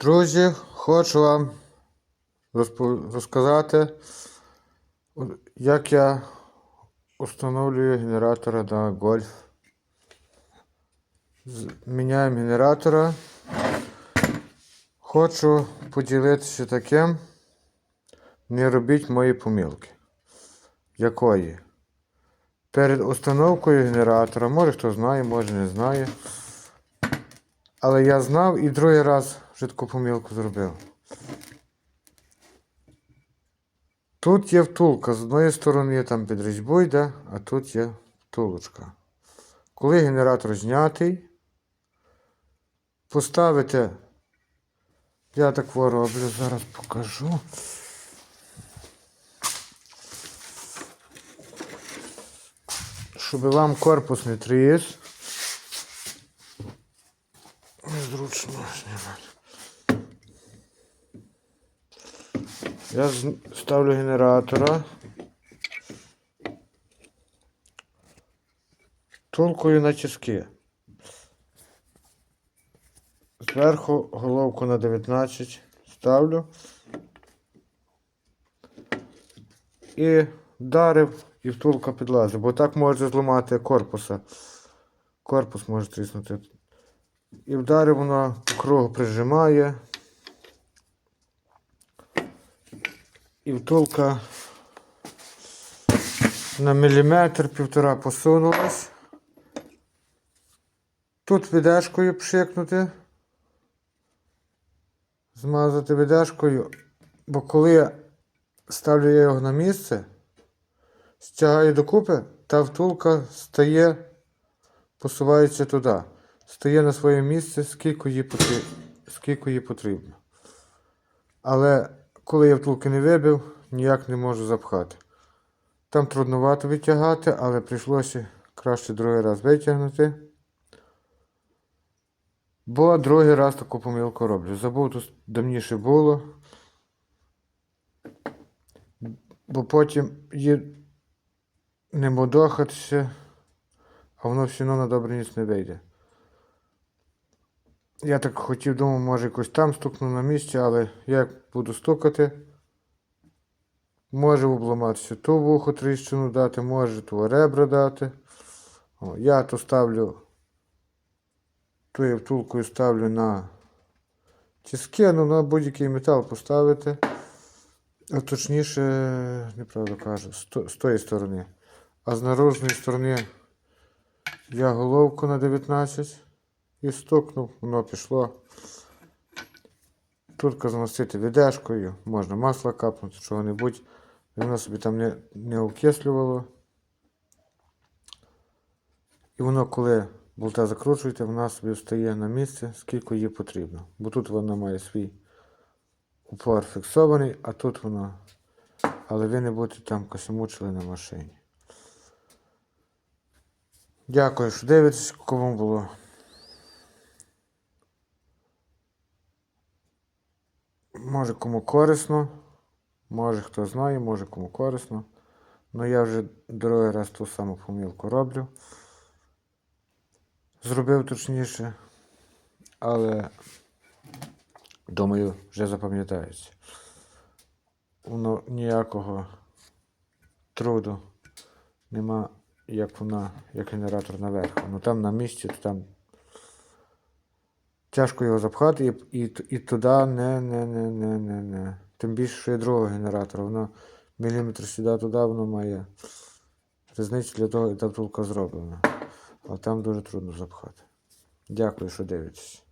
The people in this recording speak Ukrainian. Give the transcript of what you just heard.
Друзі, хочу вам розказати, як я встановлюю генератора на гольф. Міняємо генератора. Хочу поділитися таким. Не робіть мої помилки. Якої? Перед установкою генератора, може хто знає, може не знає. Але я знав і другий раз вже таку зробив. Тут є втулка. З одної сторони там під різьбу йде, а тут є втулочка. Коли генератор знятий, поставите. Я так роблю, зараз покажу. Щоб вам корпус не тріс. Незручно знімати. Я ставлю генератора. Тулкою на тиски. Зверху головку на 19 ставлю. І вдарив, і втулка підлазить, бо так може зламати корпуса. Корпус може тріснути. І вдарив воно по кругу прижимає. І втулка на міліметр півтора посунулась. Тут відешкою пшикнути. Змазати відешкою. Бо коли я ставлю я його на місце, стягаю докупи, та втулка стає, посувається туди. Стає на своє місце, скільки потрібно. Потрібно. Але коли я втулки не вибив, ніяк не можу запхати. Там трудновато витягати, але прийшлося краще другий раз витягнути. Бо другий раз таку помилку роблю. Забув тут давніше було. Бо потім є не мудохатися, а воно все одно на добре ніч не вийде. Я так хотів, думав, може якось там стукну на місці, але як буду стукати, може обламатися ту вухо тріщину дати, може ту ребра дати. О, я то ставлю, я втулкою ставлю на тиски, ну на будь-який метал поставити. А точніше, неправда кажу, з тої сторони. А з наружної сторони я головку на 19 і стукнув, воно пішло. Турка змастити відешкою, можна масло капнути, чого-небудь. Воно собі там не, не окислювало. І воно, коли болта закручуєте, вона собі встає на місце, скільки їй потрібно. Бо тут вона має свій упор фіксований, а тут воно. Але ви не будете там косимучили на машині. Дякую, що дивитесь, кому було. Може кому корисно, може хто знає, може кому корисно. Ну я вже другий раз ту саму помилку роблю. Зробив точніше, але думаю, вже запам'ятається. Воно ніякого труду нема, як вона, як генератор наверх. Ну там на місці, то там тяжко його запхати і, і, і туди не, не, не, не, не, не. Тим більше, що є другого генератора. Воно міліметр сюди, туди воно має різницю для того, і та втулка зроблена. А там дуже трудно запхати. Дякую, що дивитесь.